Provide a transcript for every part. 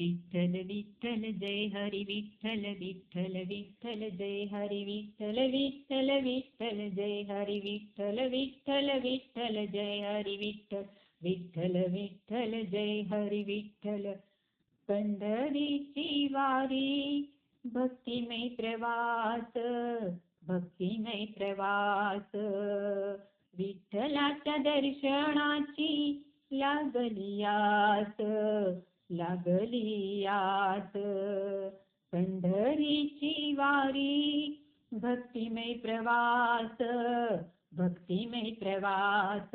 विठ्ठल विठ्ठल जय हरी विठ्ठल विठ्ठल विठ्ठल जय हरी विठ्ठल विठ्ठल विठ्ठल जय हरी विठ्ठल विठ्ठल विठ्ठल जय हरी विठ्ठल विठ्ठल विठ्ठल जय हरी विठ्ठल। पंढरीची वारी भक्तिमय प्रवास भक्तिमय प्रवास विठ्ठलाच्या दर्शनाची लागली आस लागली आस पंढरीची वारी भक्तिमय प्रवास भक्तिमय प्रवास.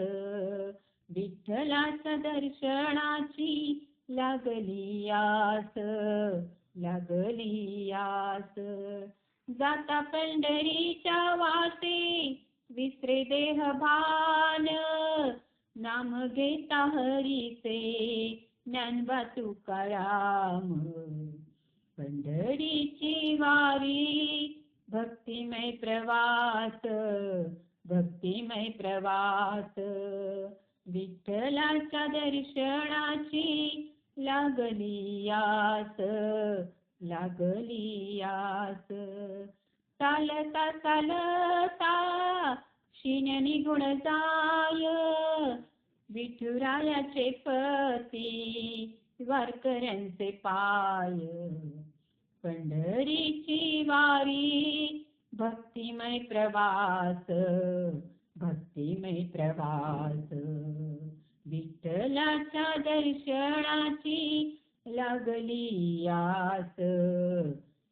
विठ्ठलाच्या दर्शनाची लागली आस लागली आस. जाता पंढरीच्या वाटे विसरे देह भान नाम घेता हरीचे ज्ञानबा तुकाराम पंढरीची वारी भक्तिमय प्रवास भक्तिमय प्रवास. विठ्ठलाच्या दर्शनाची लागली आस लागली आस चालता चालता शिन गुण जाय विठुरायाचे पती वारकऱ्यांचे पाय. पंढरीची वारी भक्तिमय प्रवास भक्तिमय प्रवास. विठ्ठलाच्या दर्शनाची लागली आस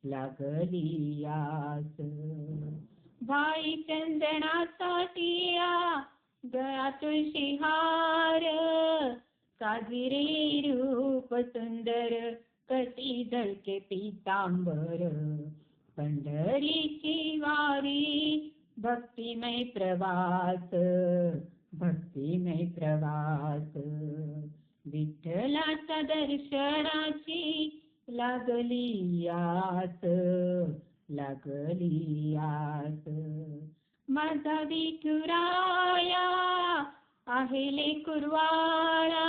लागली आस भाई चंदनासाठी गळा तुळशी हार रूप सुंदर कटी झळके पितांबर पंढरीची वारी भक्तिमय प्रवास भक्तिमय प्रवास. विठ्ठलाच्या दर्शनाची लागली आस लागली आस. माझा विठुराया आहे लेकुरवाळा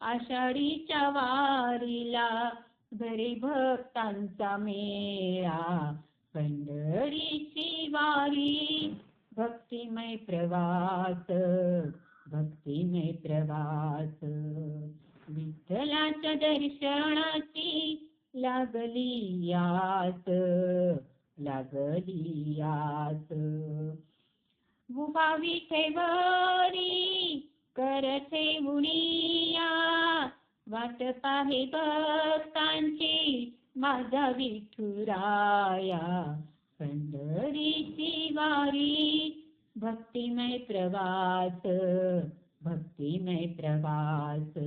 आषाढीच्या वारीला घरी भक्तांचा मेळा. पंढरीची वारी भक्तिमय प्रवास भक्तिमय प्रवास. विठ्ठलाच्या दर्शनाची लागली यात लागली आस उभा विठेवरी करते मुनिया. वाट पाहे भक्तांची माझा विठुराया. पंढरीची वारी भक्तिमय प्रवास भक्तिमय प्रवास.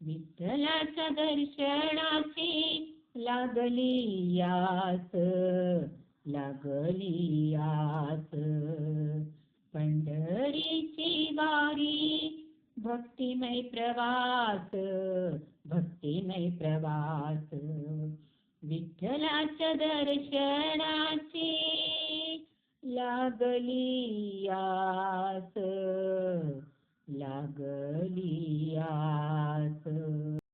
विठ्ठलाच्या दर्शनाची लागली आस लागली आस पंढरीची वारी भक्तिमय प्रवास भक्तिमय प्रवास. विठ्ठलाच्या दर्शनाची लागली आस लागली आस